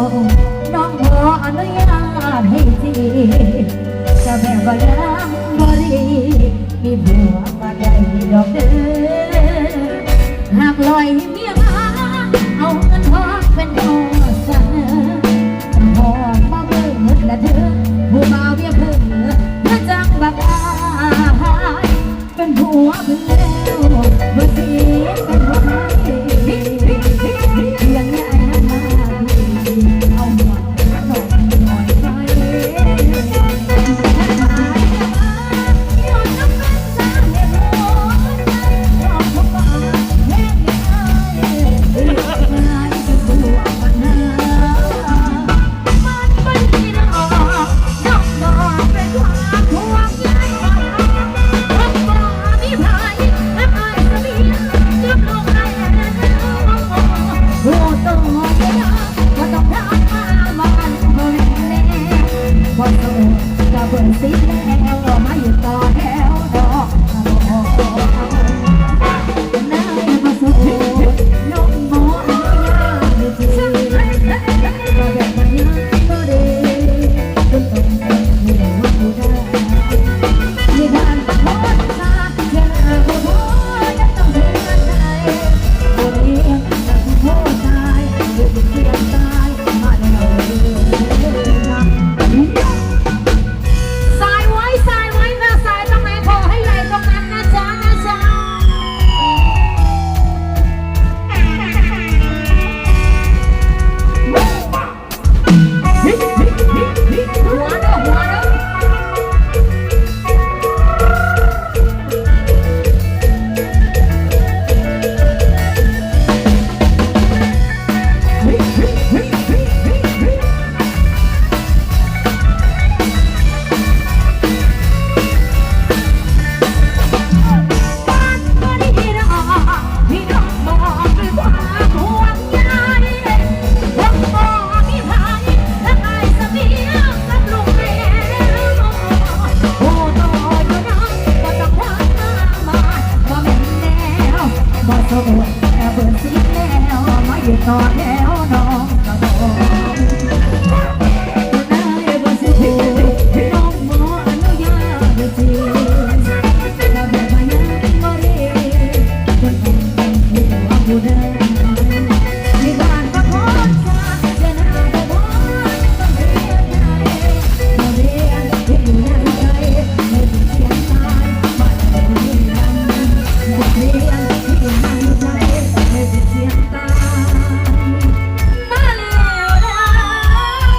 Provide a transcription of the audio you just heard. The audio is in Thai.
น้องขออนุญาตให้ทีจะแม่ก็ยังบริมีบัวมาได้ดอกเด้อหากลอยเมียเอาเงินทองเป็นพอเสนอพอมาเบิ่งและเธอผู้บ่าวเมียเพิ่งเมื่อจังบักอายเป็นผัวเพิ่งแล้วเมื่อ ต่อมาอยู่ต่อแสิทอดแถวน้อง